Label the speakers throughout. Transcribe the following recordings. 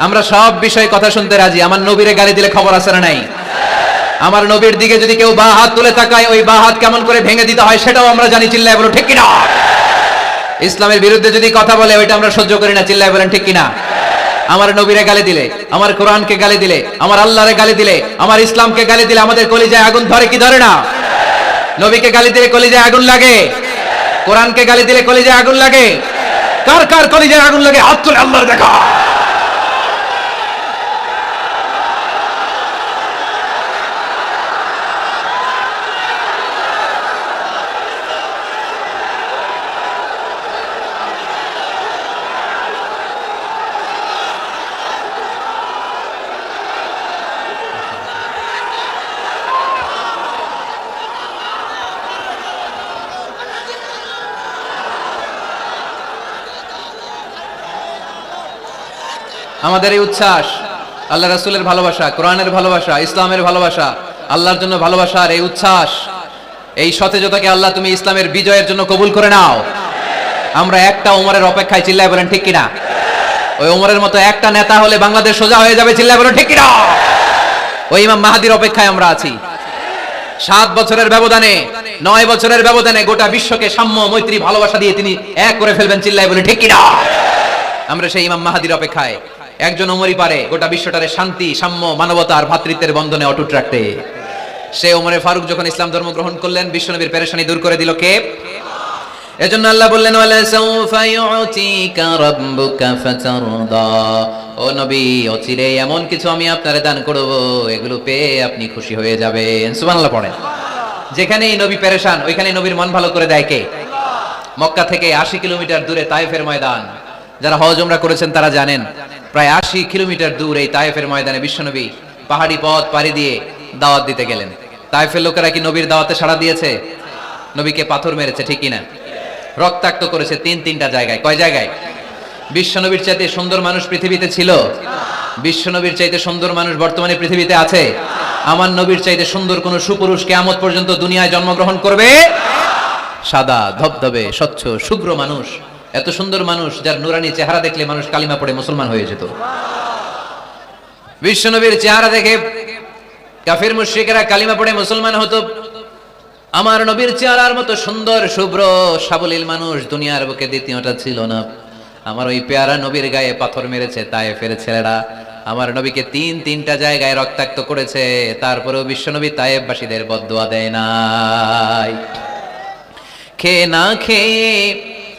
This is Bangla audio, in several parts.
Speaker 1: আমরা সব বিষয়ে কথা শুনতে রাজি। আমার নবীরে গালি দিলে খবর আছে না নাই? আমার নবীর দিকে যদি কেউ বা হাত তুলে তাকায়, ওই বা হাত কেমন করে ভেঙে দিতে হয় সেটাও আমরা জানি, চিল্লায় বলো ঠিক কিনা? ইসলামের বিরুদ্ধে যদি কথা বলে, ওইটা আমরা সহ্য করি না, চিল্লায় বলেন, ঠিক কিনা? আমার নবীরে গালি দিলে, আমার কোরআনকে গালি দিলে, আমার আল্লাহরে গালি দিলে, আমার ইসলামকে গালি দিলে আমাদের কলিজায় আগুন ধরে কি ধরে না? নবীকে গালি দিলে কলিজায় আগুন লাগে? কোরআনকে গালি দিলে কলিজায় আগুন লাগে? কার কার কলিজায় আগুন লাগে? হাত তুলে আল্লাহর দেখা। আমাদের এই উচ্ছ্বাস, আল্লাহ রাসুলের ভালোবাসা, কোরআনের ভালোবাসা, ইসলামের ভালোবাসা, আল্লাহর জন্য ভালোবাসার এই উচ্ছ্বাস, এই সতেজতাকে আল্লাহ তুমি ইসলামের বিজয়ের জন্য কবুল করে নাও। আমরা একটা ওমরের অপেক্ষায় চিল্লায় বলেন, ঠিক কিনা? ওই ওমরের মতো একটা নেতা হলে বাংলাদেশ সোজা হয়ে যাবে, চিল্লায় বলেন, ঠিক কিনা? ওই ইমাম মাহাদির অপেক্ষায় আমরা আছি। সাত বছরের ব্যবধানে, নয় বছরের ব্যবধানে গোটা বিশ্বকে সাম্য, মৈত্রী, ভালোবাসা দিয়ে তিনি এক করে ফেলবেন, চিল্লায় বলে ঠিক কিনা? আমরা সেই ইমাম মাহাদির অপেক্ষায়। একজন ওমরই পারে, গোটা বিশ্বটারে শান্তি, সাম্য, মানবতা আর ভ্রাতৃত্বের বন্ধনে অটুট রাখতে। সে ওমরে ফারুক যখন ইসলাম ধর্ম গ্রহণ করলেন, বিশ্বনবীর পেরেশানি দূর করে দিল কে? এজন্য আল্লাহ বললেন ওয়ালা সাউফা ইউতিকা রাব্বুকা ফাতারদা। ও নবী, অচিরে এমন কিছু আমি আপনারে দান করব, এগুলো পেয়ে আপনি খুশি হয়ে যাবেন। সুবহানাল্লাহ পড়েন। যেখানেই নবী পেরেশান, ওইখানেই নবীর মন ভালো করে দেয় কে? মক্কা থেকে আশি কিলোমিটার দূরে তায়েফের ময়দান। যারা হজ উমরা করেছেন তারা জানেন প্রায় আশি কিলোমিটার দূর এই তায়েফের ময়দানে বিশ্বনবী পাহাড়ি পথ পাড়ি দিয়ে দাওয়াত দিতে গেলেন। তায়েফের লোকেরা কি নবীর দাওয়াতে সাড়া দিয়েছে? নবীকে পাথর মেরেছে, ঠিক কিনা? রক্তাক্ত করেছে তিন তিনটা জায়গায়। কয় জায়গায়? বিশ্বনবীর চাইতে সুন্দর মানুষ পৃথিবীতে ছিল? বিশ্বনবীর চাইতে সুন্দর মানুষ বর্তমানে পৃথিবীতে আছে? আমার নবীর চাইতে সুন্দর কোন সুপুরুষ কেয়ামত পর্যন্ত দুনিয়ায় জন্মগ্রহণ করবে? সাদা, ধবধবে, স্বচ্ছ, শুভ্র মানুষ। এত সুন্দর মানুষ যার নুরানি চেহারা দেখলে মানুষ কালিমা পড়ে মুসলমান হয়ে যেত। বিশ্বনবীর চেহারা দেখে কাফির মুশ্রিকেরা কালিমা পড়ে মুসলমান হতো। আমার নবীর চেহারার মতো সুন্দর, শুভ্র, সাবলীল মানুষ দুনিয়ার বুকে দ্বিতীয়টা ছিল না। আমার ওই পেয়ারা নবীর গায়ে পাথর মেরেছে, তাই ফেরে ছেলেরা আমার নবীকে তিন, তিনটা জায়গায় রক্তাক্ত করেছে, তারপরেও বিশ্বনবী তায়েববাসীদের বদুয়া দেয় নাই। খেয়ে না খেয়ে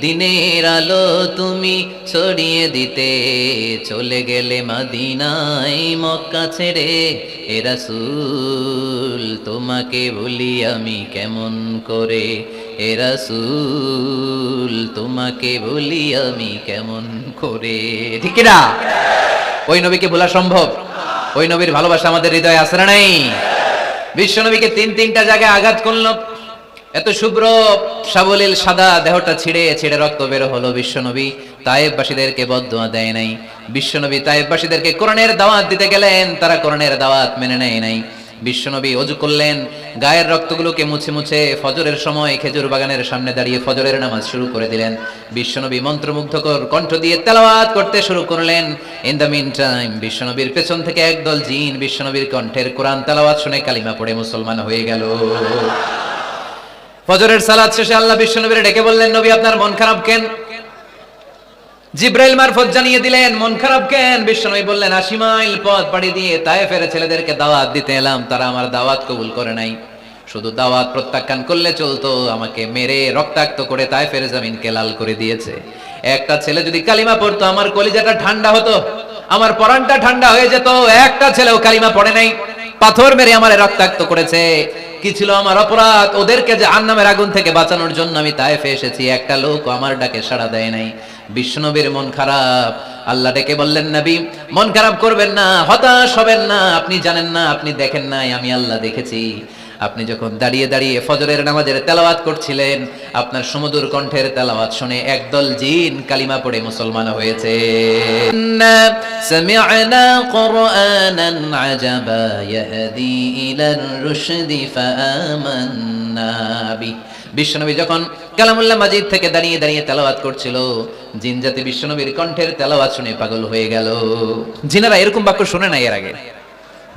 Speaker 1: দিনের আলো তুমি ছড়িয়ে দিতে চলে গেলে মাদিনাই মক্কা ছেড়ে। এরা সুল তোমাকে ভুলি আমি কেমন করে? এরা সুল তোমাকে ভুলি আমি কেমন করে? ঠিক না ওই নবীকে ভোলা সম্ভব? ওই নবীর ভালোবাসা আমাদের হৃদয়ে আসে নাই? বিশ্বনবীকে তিন তিনটা জায়গায় আঘাত করল। এত শুভ্র সাবলীল সাদা দেহটা ছিঁড়ে ছিঁড়ে রক্ত বের হলো বিশ্বনবী। তায়েববাসীদেরকে বদদোয়া দেয় নাই। বিশ্বনবী তায়েববাসীদেরকে কোরআনের দাওয়াত দিতে গেলেন, তারা কোরআনের দাওয়াত মেনে নেয় নাই। বিশ্বনবী অজু করলেন, গায়ের রক্তগুলোকে মুছে মুছে ফজরের সময় খেজুর বাগানের সামনে দাঁড়িয়ে ফজরের নামাজ শুরু করে দিলেন। বিশ্বনবী মন্ত্রমুগ্ধকর কণ্ঠ দিয়ে তেলাওয়াত করতে শুরু করলেন। ইন দ্য মিন টাইম বিশ্বনবীর পেছন থেকে একদল জিন বিশ্বনবীর কণ্ঠের কোরআন তেলাওয়াত শুনে কালিমা পড়ে মুসলমান হয়ে গেল। ফজরের সালাত শেষে আল্লাহ বিশ্বনবীর ডেকে বললেন, নবী, আপনার মন খারাপ কেন? জিব্রাইল মারফত জানিয়ে দিলেন, মন খারাপ কেন? বিশ্বনবী বললেন, আশি মাইল পথ পাড়ি দিয়ে তায়ে ফেরে ছেলেদেরকে দাওয়াত দিতে এলাম, তারা আমার দাওয়াত কবুল করে নাই। শুধু দাওয়াত প্রত্যাখ্যান করলে চলতো, আমাকে মেরে রক্তাক্ত করে তাই ফেরে জামিনকে লাল করে দিয়েছে। একটা ছেলে যদি কালিমা পড়তো, আমার কলিজাটা ঠান্ডা হতো, আমার পরানটা ঠান্ডা হয়ে যেত, একটা ছেলেও কালিমা পড়ে নাই। পাথর মেরে আমার রক্তাক্ত করেছে। কি ছিল আমার অপরাধ? ওদেরকে যে আন্নামের আগুন থেকে বাঁচানোর জন্য আমি তায়েফে এসেছি। একটা লোক আমার ডাকে সাড়া দেয় নাই। বিষ্ণবীর মন খারাপ। আল্লাহ ডেকে বললেন, নবী, মন খারাপ করবেন না, হতাশ হবেন না। আপনি জানেন না, আপনি দেখেন নাই, আমি আল্লাহ দেখেছি। আপনি যখন দাঁড়িয়ে দাঁড়িয়ে ফজরের নামাজের তেলাওয়াত করছিলেন আপনার সুমধুর কণ্ঠের তেলাওয়াত শুনে একদল জিন কালিমা পড়ে মুসলমান হয়েছে سمعنا قرآنا عجبا يهدي إلى الرشد فآمنا به বিশ্বনবী যখন কালামুল্লাহ মাজিদ থেকে দাঁড়িয়ে দাঁড়িয়ে তেলাওয়াত করছিল জিন জাতি বিশ্বনবীর কণ্ঠের তেলাওয়াত শুনে পাগল হয়ে গেল জিনেরা এরকম বাক্য শুনে নাই এর আগে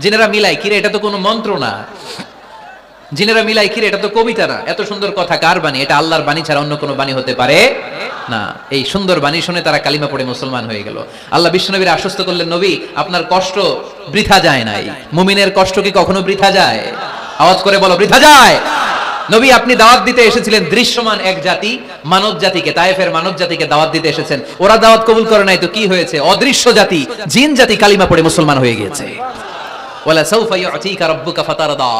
Speaker 1: জিনেরা মিলাই কিরে এটা তো কোনো মন্ত্র না জিনেরা মিলাই, কিরে, এটা তো কবিতা না। এত সুন্দর কথা কার বাণী? এটা আল্লাহর বাণী ছাড়া অন্য কোনো বাণী হতে পারে না। এই সুন্দর বাণী শুনে তারা কালিমা পড়ে মুসলমান হয়ে গেল। আল্লাহ বিশ্বনবীর আশ্বস্ত করলেন, নবী, আপনার কষ্ট বৃথা যায় নাই। মুমিনের কষ্ট কি কখনো বৃথা যায়? আওয়াজ করে বলো, বৃথা যায়। নবী, আপনি দাওয়াত দিতে এসেছিলেন দৃশ্যমান এক জাতি, মানব জাতিকে, তায়েফের মানব জাতিকে দাওয়াত দিতে এসেছেন। ওরা দাওয়াত কবুল করে নাই তো কি হয়েছে? অদৃশ্য জাতি, জিন জাতি কালিমা পড়ে মুসলমান হয়ে গিয়েছে। ওয়ালা সাউফা ইউতিকা রাব্বুকা ফাতারদা।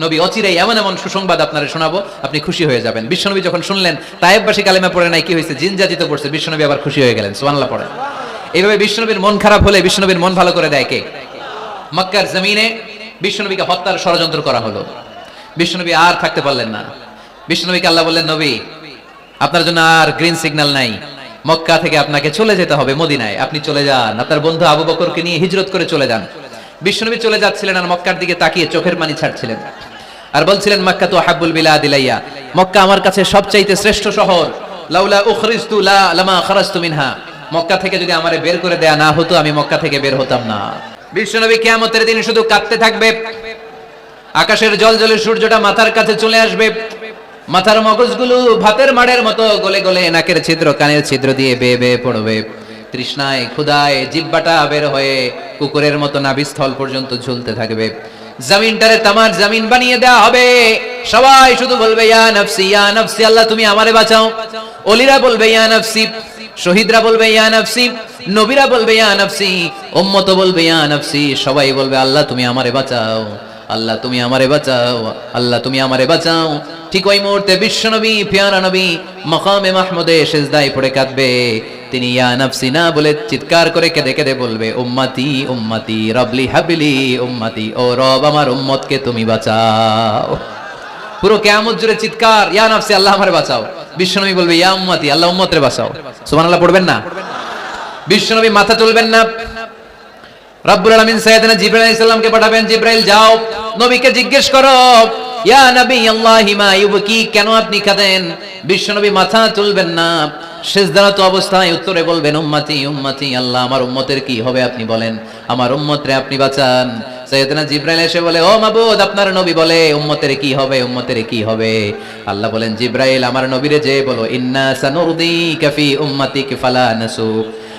Speaker 1: নবী, অচিরেই এমন এমন সুসংবাদ আপনারা শোনাবো, আপনি খুশি হয়ে যাবেন। বিশ্বনবী যখন শুনলেন, তায়েববাসী কালেমা পড়ে নাই, কি হয়েছে? জিন জাতিতে পড়ছে, বিশ্বনবী আবার খুশি হয়ে গেলেন, সুবহানাল্লাহ পড়ে এইভাবে বিশ্বনবীর মন খারাপ হলে বিশ্বনবীর মন ভালো করে দেয় কে? মক্কার জমিনে বিশ্বনবীকে হত্যার ষড়যন্ত্র করা হলো। বিশ্বনবী আর থাকতে পারলেন না। বিশ্বনবীকে আল্লাহ বললেন, নবী, আপনার জন্য আর গ্রিন সিগন্যাল নাই। মক্কা থেকে আপনাকে চলে যেতে হবে মদিনায়। আপনি চলে যান। আপনার বন্ধু আবু বকরকে নিয়ে হিজরত করে চলে যান। বিশ্বনবী চলে যাচ্ছিলেন আর মক্কার দিকে তাকিয়ে চোখের পানি ছাড়ছিলেন। আর বলছিলেন, মক্কা তো হাব্বুল বিলাদ ইলাইয়া মক্কা আমার কাছে সবচাইতে শ্রেষ্ঠ শহর। লাউলা উখরিজতু লা লামা খারাজতু মিনহা। মক্কা থেকে যদি আমারে বের করে দেয়া না হতো, আমি মক্কা থেকে বের হতাম না। বিশ্বনবী কিয়ামতের দিন শুধু কাঁদতে থাকবে। আকাশের জল জলে সূর্যটা মাথার কাছে চলে আসবে। মাথার মগজগুলো ভাতের মাড়ের মতো গলে গলে নাকের ছিদ্র, কানের ছিদ্র দিয়ে বেয়ে বেয়ে পড়বে। তৃষ্ণায়, ক্ষুধায় জিব্বাটা বের হয়ে কুকুরের মতো নাভিস্থল পর্যন্ত ঝুলতে থাকবে। জমিনটারে তামার জমিন বানিয়ে দেওয়া হবে। সবাই শুধু বলবে, ইয়া নফসি ইয়া নফসি, আল্লাহ তুমি আমারে বাঁচাও। অলিরা বলবে, ইয়া নফসি। শহীদরা বলবে, ইয়া নফসি। নবীরা বলবে, ইয়া নফসি। উম্মত বলবে, ইয়া নফসি। সবাই বলবে, আল্লাহ তুমি আমারে বাঁচাও। আল্লাহ তুমি আমারে বাঁচাও, আল্লাহ তুমি আমারে বাঁচাও। ঠিক ওই মুহূর্তে বিশ্বনবী, পিয়ারা নবী মকামে মাহমুদে সেজদায় পড়ে কাঁদবে। তিনি, ইয়া নাফসি, না বলে চিৎকার করে কেঁদে কেঁদে বলবে, উম্মাতি উম্মাতি, রবলি হাবিলি, উম্মাতি, ও রব আমার উম্মতকে তুমি বাঁচাও। পুরো কেয়ামত জুড়ে চিৎকার, ইয়া নাফসি, আল্লাহ আমারে বাঁচাও। বিশ্বনবী বলবে, ইয়া উম্মাতি, আল্লাহ উম্মতরে বাঁচাও। সুবহানাল্লাহ, পড়বেন না? বিশ্বনবী মাথা তুলবেন না? রব্বুল আলামিন সাইয়েদনা জিবরাইল আলাইহিস সালামকে পাঠাবেন, জিবরাইল, যাও। নবীকে জিজ্ঞেস করো, ইয়া নবী আল্লাহি মা ইউবকি? কেন আপনি কাঁদেন? বিশ্বনবী মাথা তুলবেন না। শেষদারাত অবস্থায় উত্তরে বলবেন, উম্মতি উম্মতি, আল্লাহ, আমার উম্মতের কি হবে আপনি বলেন? আমার উম্মতরে আপনি বাঁচান। সৈয়দনা জিব্রাইল এসে বলে, ও মাবুদ, আপনার নবী বলে, উম্মতের কি হবে, উম্মতের কি হবে? আল্লাহ বলেন, জিব্রাইল, আমার নবীরে যে বলো, ইন্না সানুরদি কাফি উম্মতিক ফালা নাসুক।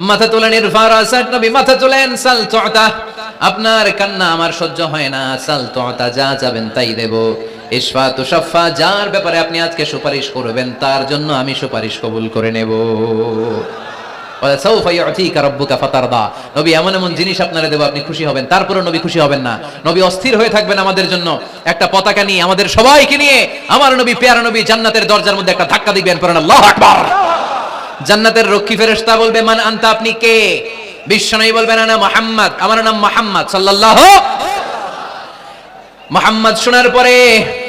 Speaker 1: মাথা তোলেন ইরফার নবী, মাথা তোলেন, সাল তুতা আপনার কান্না আমার সহ্য হয় না, সাল তুতা যা যাবেন তাই দেব। যার ব্যাপারে আপনি আজকে সুপারিশ করবেন, তার জন্য আমি সুপারিশ কবুল করে নেব। এমন এমন জিনিস আপনারা দেব, আপনি খুশি হবেন। তারপরে নবী খুশি হবেন না। নবী অস্থির হয়ে থাকবেন আমাদের জন্য। একটা পতাকা নিয়ে, আমাদের সবাইকে নিয়ে, আমার নবী, পেয়ারা নবী জান্নাতের দরজার মধ্যে একটা ধাক্কা দিবেন পড়েন, আল্লাহু আকবার। জান্নাতের রক্ষী ফেরেশতা বলবে, মান আনতা, আপনি কে? বিশ্বনবী বলবেন, আনা মুহাম্মদ। আমার নাম মুহাম্মদ সাল্লাল্লাহু মোহাম্মদ শোনার পরে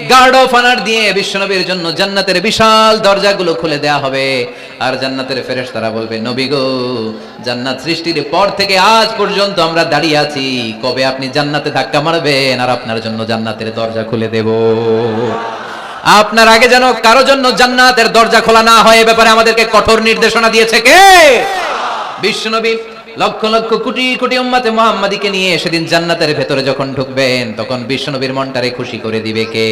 Speaker 1: গার্ড অফ অনার দিয়ে বিশ্বনবীর জন্য জান্নাতের বিশাল দরজাগুলো খুলে দেয়া হবে। আর জান্নাতের ফেরেশতারা বলবে, নবী গো, জান্নাত সৃষ্টির পর থেকে আজ পর্যন্ত আমরা দাঁড়িয়ে আছি। কবে আপনি জান্নাতে ধাক্কা মারবেন? আর আপনার জন্য জান্নাতের দরজা খুলে দেব। আপনার আগে যেন কারও জন্য জান্নাতের দরজা খোলা না হয়, এ ব্যাপারে আমাদেরকে কঠোর নির্দেশনা দিয়েছে কে? বিশ্বনবী লক্ষ লক্ষ কোটি কোটি উম্মাতে মুহাম্মাদিকে নিয়ে সেদিন জান্নাতের ভেতরে যখন ঢুকবেন, তখন বিশ্বনবীর মনটারে খুশি করে দিবে কে?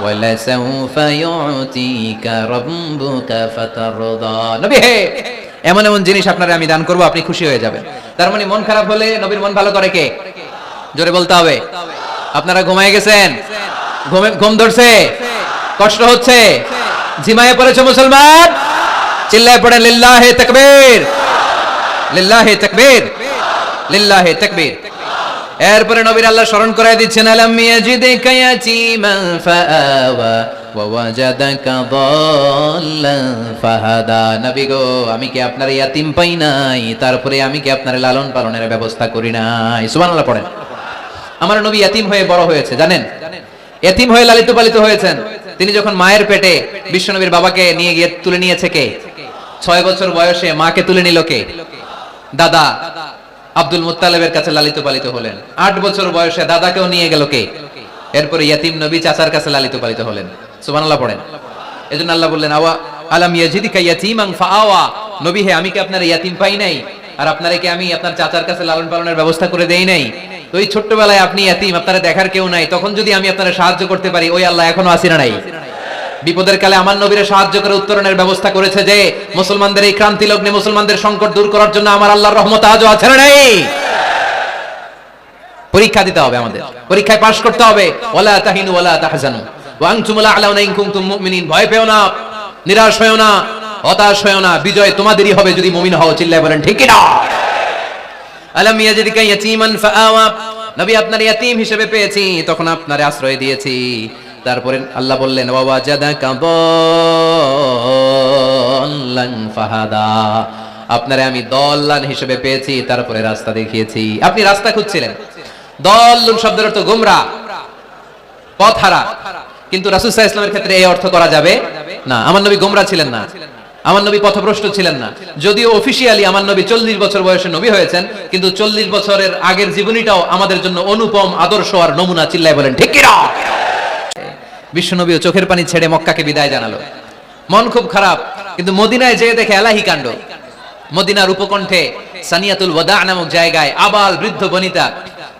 Speaker 1: ওয়ালা সাউফা ইউতিকা রাব্বুকা ফাতারদা। নবী হে, এমন এমন জিনিস আপনারে আমি দান করব, আপনি খুশি হয়ে যাবেন। তার মানে মন খারাপ হলে নবীর মন ভালো করে কে? জোরে বলতে হবে। আপনারা ঘুমায় গেছেন? ঘুমে ঘুম ধরছে? কষ্ট হচ্ছে। ঝিমায়ে পড়েছে মুসলমান? চিল্লায় পড়েন লিল্লাহে তাকবীর। লিল্লাহে তাকবীর। লিল্লাহে তাকবীর। এরপরে নবীর আল্লাহ স্মরণ করায় দিচ্ছেন, আলাম ইয়াজিদিকা ইয়াতীমান ফাআওয়া ওয়া ওয়াজাদাকা দাল্লান ফাহাদা। নবী গো, আমি কি আপনার ইয়াতিম পাই নাই? তারপরে আমি কি আপনার লালন পালনের ব্যবস্থা করি নাই? সুবহানাল্লাহ পড়েন। আমার নবী ইয়াতিম হয়ে বড় হয়েছে, জানেন? এতিম হয়ে লালিত পালিত হয়েছেন। তিনি যখন মায়ের পেটে বিশ্বনবীর বাবাকে নিয়ে গিয়ে তুলে নিয়েছে কে? ছয় বছর বয়সে মাকে তুলে নিল কে? দাদা আব্দুল মুত্তালেবের কাছে লালিত পালিত হলেন। আট বছর বয়সে দাদাকেও নিয়ে গেল কে? এরপরে ইয়াতিম নবী চাচার কাছে লালিত পালিত হলেন। সুবহানাল্লাহ পড়েন। এজন্য আল্লাহ বললেন, আওয়া আলাম ইয়াজিদিকা ইয়াতীমান ফাআওয়া। নবী হে, আমি কি আপনার ইয়াতিম পাই নাই? আর আপনারে কি আমি আপনার চাচার কাছে লালন পালনের ব্যবস্থা করে দেই নাই? তো ওই ছোট্টবেলায় আপনি ইয়াতিম আপনারা দেখার কেউ নাই। তখন যদি আমি আপনারা সাহায্য করতে পারি, ওই আল্লাহ এখনও আসিনা নাই। বিপদের কালে আমার নবীরে সাহায্য করে উত্তরণের ব্যবস্থা করেছে যে, মুসলমানদের এই ক্রান্তি লগ্নে মুসলমানদের সংকট দূর করার জন্য আমার আল্লাহর রহমত আজও আছে না নাই? পরীক্ষা দিতে হবে আমাদের। পরীক্ষায় পাশ করতে হবে। ওয়ালা তাহিনু ওয়ালা তাহজানু। ওয়া আনতুম লা আলাউনা ইন কুনতুম মুমিনিন। ভয় পেও না, নিরাশ হয়েও না, হতাশ হয়েও না। বিজয় তোমাদেরই হবে যদি মুমিন হও, চিল্লায় বলেন, ঠিক না আলাম ইয়াজিদিকা ফাআওয়া। নবী আপনার হিসেবে পেয়েছি, তখন আশ্রয় দিয়েছি। তারপরে আল্লাহ বললেন বাবা জাদাকা দল্লান ফাহাদা। আপনারে আমি দল্লান হিসেবে পেয়েছি, তারপরে রাস্তা দেখিয়েছি। আপনি রাস্তা খুঁজছিলেন। দল্লুন শব্দের অর্থ গোমরা, পথহারা। কিন্তু রাসূল ইসলামের ক্ষেত্রে এই অর্থ করা যাবে না। আমার নবী গোমরা ছিলেন না। আমার নবী পথভ্রষ্ট ছিলেন না। যদিও অফিসিয়ালি আমার নবী চল্লিশ বছর বয়সে নবী হয়েছেন, কিন্তু চল্লিশ বছরের আগের জীবনীটাও আমাদের জন্য অনুপম, আদর্শ আর নমুনা চিল্লায় বলেন, ঠিক বিশ্বনবীও চোখের পানি ছেড়ে মক্কাকে বিদায় জানালো। মন খুব খারাপ, কিন্তু মদিনায় যেয়ে দেখে এলাহি কাণ্ড। মদিনার উপকণ্ঠে সানিয়াতুল ওয়াদা নামক জায়গায় আবাল বৃদ্ধ বনিতা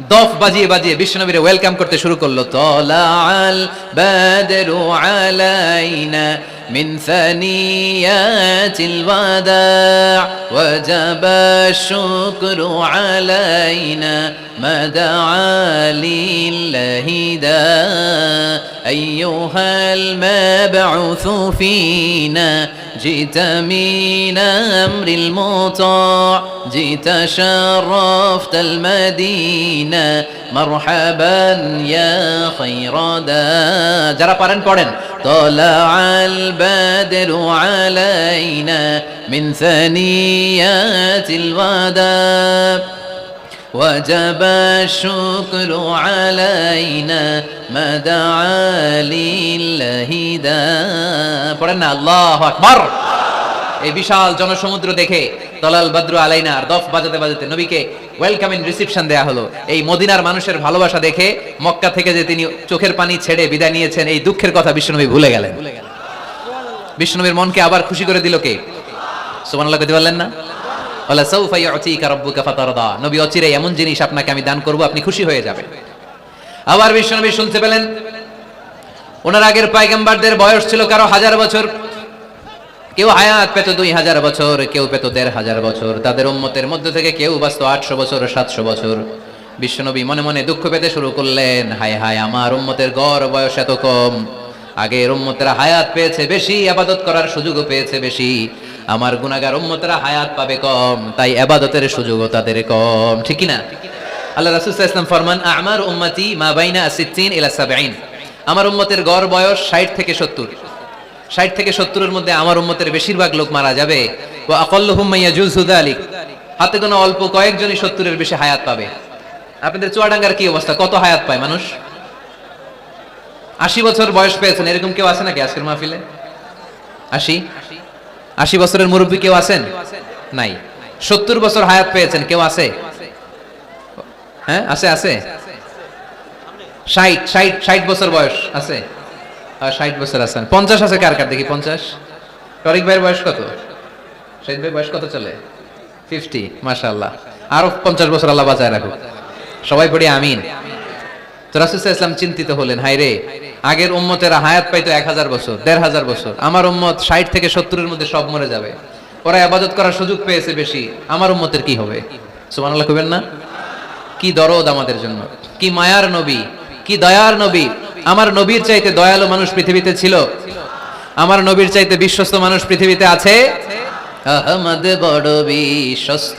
Speaker 1: দফ বাজিয়ে বাজিয়ে বিশ্বনবীরে ওয়েলকাম করতে শুরু করলো তলাল বাদরু আলাইনা من ثنيات الوداع وجب الشكر علينا ما دعا لله داع أيها المبعوث فينا جئت من أمر المطاع جئت شرفت المدينة. مرحبا يا خير دا جرى قرن قرن طلع البدر علينا من ثنيات الغدا وجب الشكر علينا ما دعا لله دا পড়েন না আল্লাহ আকবার এই বিশাল জনসমুদ্র দেখে তলাল বদ্র আলাইনা আর দফ বাজাতে বাজাতে নবীকে ওয়েলকাম ইন রিসিপশন দেয়া হলো এই মদিনার মানুষের ভালোবাসা দেখে মক্কা থেকে যে তিনি চোখের পানি ছেড়ে বিদায় নিয়েছেন এই দুঃখের কথা বিশ্বনবী ভুলে গেলেন বিশ্বনবীর মনকে আবার খুশি করে দিল কে সুবহানাল্লাহ কইতে পারলেন না রাব্বুকা ফাতারদা। নবী, অচিরে এমন জিনিস আপনাকে আমি দান করব, আপনি খুশি হয়ে যাবেন। আবার বিশ্বনবী শুনতে পেলেন, ওনার আগের পায়গাম্বারদের বয়স ছিল কারও হাজার বছর। কেউ হায়াত পেত দুই হাজার বছর, কেউ পেত দেড় হাজার বছর। তাদের উম্মতের মধ্যে থেকে কেউ বাঁচত আটশো বছর, সাতশো বছর। বিশ্বনবী মনে মনে দুঃখ পেতে শুরু করলেন, হায় হায়, আমার উম্মতের গড় বয়স এত কম। আগের উম্মতেরা হায়াত পেয়েছে বেশি, আবাদত করার সুযোগও পেয়েছে বেশি। আমার গুনাগার উম্মতেরা হায়াত পাবে কম, তাই আবাদতের সুযোগও তাদের কম। ঠিক না আল্লাহ রাসূল ওয়াসাল্লাম ফরমান, আমার উম্মতি মা বাইনা সিত্তিন ইলা সাবঈন। আমার উম্মতের গড় বয়স 60 থেকে 70 ষাট থেকে সত্তরের মধ্যে আমার উম্মতের বেশিরভাগ লোক মারা যাবে। ও আকল্লুহুম ইয়াজুজু আলী হাতে গোনা অল্প কয়েকজনই সত্তরের বেশি হায়াত পাবে। আপনাদের চুয়াডাঙ্গার কি অবস্থা? কত হায়াত পায় মানুষ? আশি বছর বয়স পেয়েছেন, এরকম কেউ আছে নাকি আজকের মাহফিলে? আশি? আশি বছরের মুরব্বী কেউ আছেন? নাই। সত্তর বছর হায়াত পেয়েছেন, কেউ আছে? হ্যাঁ আছে আছে। ষাট ষাট ষাট বছর বয়স, আছে? ষাট বছর আছেন পঞ্চাশ আছে কার কার? দেখি, পঞ্চাশ। টরিক ভাইয়ের বয়স কত? শহীদ ভাই বয়স কত চলে? ফিফটি মাসা আল্লাহ আরও পঞ্চাশ বছর আল্লাহ বাঁচায় রাখুক। সবাই পড়ি আমিন। তো চিন্তিত হলেন হাই রে, আগের উম্মতেরা হায়াত পাইতো এক হাজার বছর, দেড় হাজার বছর, আমার উম্মত ষাট থেকে সত্তরের মধ্যে সব মরে যাবে। ওরা আবাদত করার সুযোগ পেয়েছে বেশি, আমার উম্মতের কি হবে? সুবহানাল্লাহ কইবেন না? কি দরদ আমাদের জন্য, কি মায়ার নবী, কি দয়ার নবী। আমার নবীর চাইতে দয়ালু মানুষ পৃথিবীতে ছিল। আমার নবীর চাইতে বিশ্বস্ত মানুষ পৃথিবীতে আছে। আহমদ বড় বিশ্বস্ত।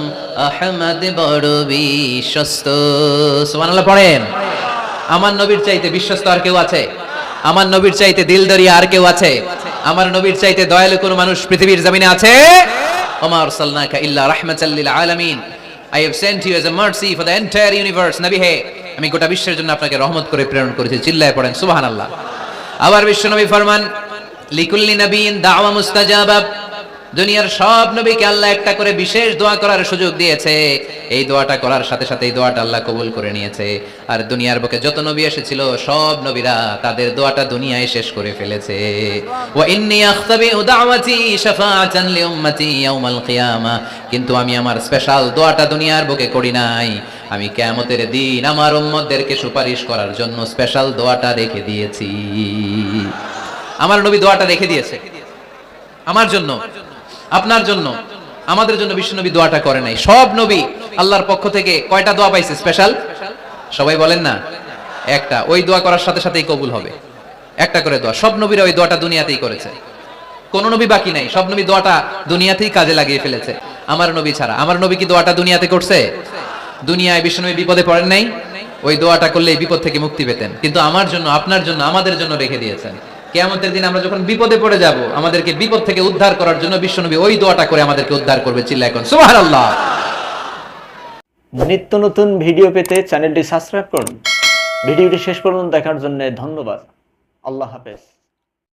Speaker 1: আহমদ বড় বিশ্বস্ত। সুবহানাল্লাহ, পড়েন। আমার নবীর চাইতে বিশ্বস্ত আর কেউ আছে? আমার নবীর চাইতে দিলদরি আর কেউ আছে? আমার নবীর চাইতে দয়ালু কোন মানুষ পৃথিবীর জমিনে আছে? ওমা আরসালনাকা ইল্লা রাহমাতাল লিল আলামিন। I have sent you as a mercy for the entire universe নবী হে। আমি গোটা বিশ্বের জন্য আপনাকে রহমত করে প্রেরণ করেছি, চিল্লায় পড়েন, সুবহানাল্লাহ। আবার বিশ্বনবী ফরমান, লিকুল্লি নবীন দাওয়া মুস্তাজাবা দুনিয়ার সব নবীকে আল্লাহ একটা করে বিশেষ দোয়া করার সুযোগ দিয়েছে। এই দোয়াটা করার সাথে সাথে এই দোয়াটা আল্লাহ কবুল করে নিয়েছে। আর দুনিয়ার বুকে যত নবী এসেছিল, সব নবীরা তাদের দোয়াটা দুনিয়ায় শেষ করে ফেলেছে। কিন্তু আমি আমার স্পেশাল দোয়াটা দুনিয়ার বুকে করি নাই। আমি কিয়ামতের দিন আমার উম্মতদেরকে সুপারিশ করার জন্য স্পেশাল দোয়াটা রেখে দিয়েছি। আমার নবী দোয়াটা রেখে দিয়েছে। আমার জন্য। আপনার জন্য, আমাদের জন্য বিশ্বনবী দোয়াটা করে নাই। সব নবী আল্লাহর পক্ষ থেকে কয়টা দোয়া পাইছে? স্পেশাল? সবাই বলেন না? একটা। ওই দোয়া করার সাথে সাথেই কবুল হবে। একটা করে দোয়া। সব নবীরা ওই দোয়াটা দুনিয়াতেই করেছে। কোন নবী বাকি নাই। সব নবী দোয়াটা দুনিয়াতেই কাজে লাগিয়ে ফেলেছে। আমার নবী ছাড়া। আমার নবী কি দোয়াটা দুনিয়াতে করছে? দুনিয়ায় বিশ্বনবী বিপদে পড়েন নাই? ওই দোয়াটা করলে বিপদ থেকে মুক্তি পেতেন। কিন্তু আমার জন্য, আপনার জন্য, আমাদের জন্য রেখে দিয়েছেন। কেয়ামতের দিন আমরা যখন বিপদে পড়ে যাব, আমাদেরকে বিপদ থেকে উদ্ধার করার জন্য বিশ্বনবী ওই দোয়াটা করে আমাদেরকে উদ্ধার করবে চিল্লা এখন। সুবহানাল্লাহ।
Speaker 2: নিত্য নতুন ভিডিও পেতে চ্যানেলটি সাবস্ক্রাইব করুন। ভিডিওটি শেষ পর্যন্ত দেখার জন্য ধন্যবাদ। আল্লাহ হাফেজ।